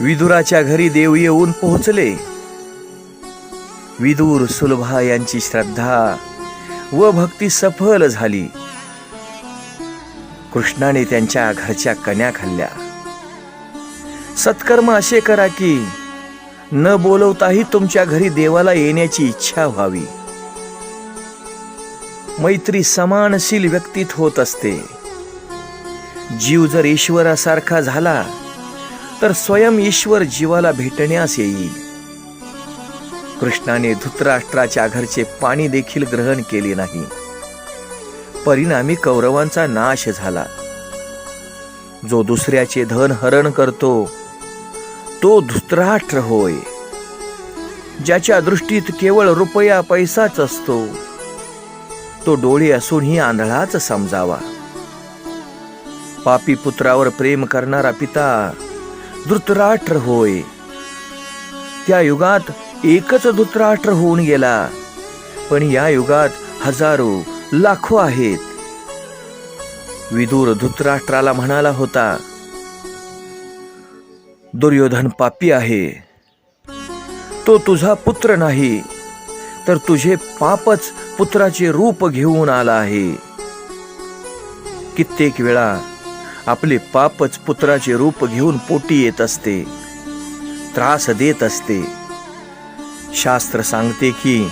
विदुराच्या घरी देव येऊन पोहोचले. विदूर सुलभा यांची श्रद्धा व भक्ती सफल झाली. कृष्णाने त्यांच्या घरच्या कन्या खाल्ल्या. सत्कर्म असे करा की न बोलवताही तुमच्या घरी देवाला येण्याची इच्छा व्हावी. मैत्री समानशील व्यक्तीत होत असते. जीव जर ईश्वरासारखा झाला तर स्वयं ईश्वर जीवाला भेटण्यास येईल. कृष्णाने धृतराष्ट्राच्या घरचे पाणी देखील ग्रहण केले नाही. परिणामी कौरवांचा नाश झाला. जो दुसऱ्याचे धन हरण करतो तो धृतराष्ट्र होय. ज्याच्या दृष्टीत केवळ रुपया पैसाच असतो तो डोळे असूनही आंधळाच समजावा. पापी पुत्रावर प्रेम करणारा पिता धृतराष्ट्र होय. त्या युगात एकच धृतराष्ट्र होऊन गेला. पण या युगात हजारो लाखो आहेत. विदूर धृतराष्ट्राला म्हणाला होता दुर्योधन पापी आहे. तो तुझा पुत्र नाही तर तुझे पापच पुत्राचे रूप घेऊन आला आहे. कित्येक वेळा आपले पापच पुत्राचे रूप घेऊन पोटी येत असते. त्रास देत असते. शास्त्र सांगते की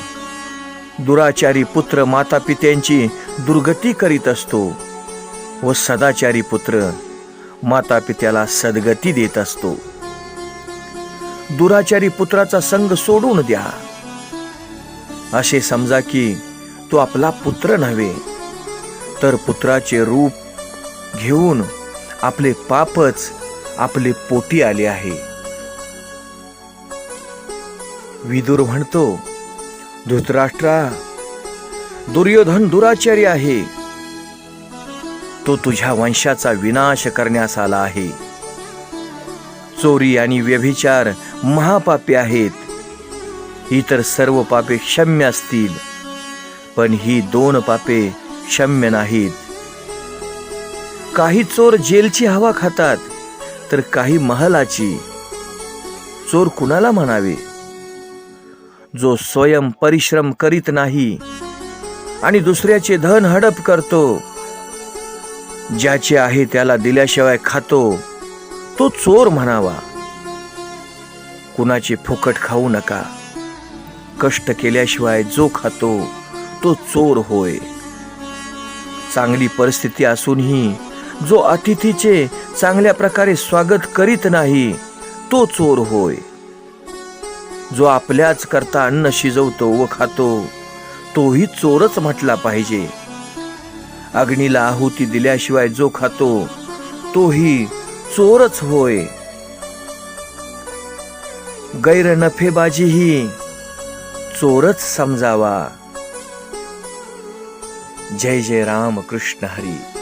दुराचारी पुत्र माता पित्यांची दुर्गती करीत असतो व सदाचारी पुत्र माता पित्याला सद्गती देत असतो. दुराचारी पुत्राचा संग सोडून द्या. असे समजा की तो आपला पुत्र नव्हे तर पुत्राचे रूप घेऊन आपले पापच आपले पोटी आले आहे. विदुर म्हणतो धृतराष्ट्रा दुर्योधन दुराचारी आहे. तो तुझ्या वंशाचा विनाश करण्यास आला आहे. चोरी आणि व्यभिचार महापापे आहेत. इतर सर्व पापे क्षम्य असतील पण ही दोन पापे क्षम्य नाहीत. काही चोर जेलची हवा खातात तर काही महलाची. चोर कुणाला म्हणावे? जो स्वयं परिश्रम करीत नाही आणि दुसऱ्याचे धन हडप करतो ज्याचे आहे त्याला दिल्याशिवाय खातो तो चोर म्हणावा. कुणाचे फुकट खाऊ नका. कष्ट केल्याशिवाय जो खातो तो चोर होय. चांगली परिस्थिती असूनही जो अतिथीचे चांगल्या प्रकारे स्वागत करीत नाही तो चोर होय. जो आपल्याच करता अन्न शिजवतो व खातो तोही चोरच म्हटला पाहिजे. अग्नीला आहुती दिल्याशिवाय जो खातो तोही चोरच होय. गैर नफेबाजी ही चोरच समजावा. जय जय राम कृष्ण हरी.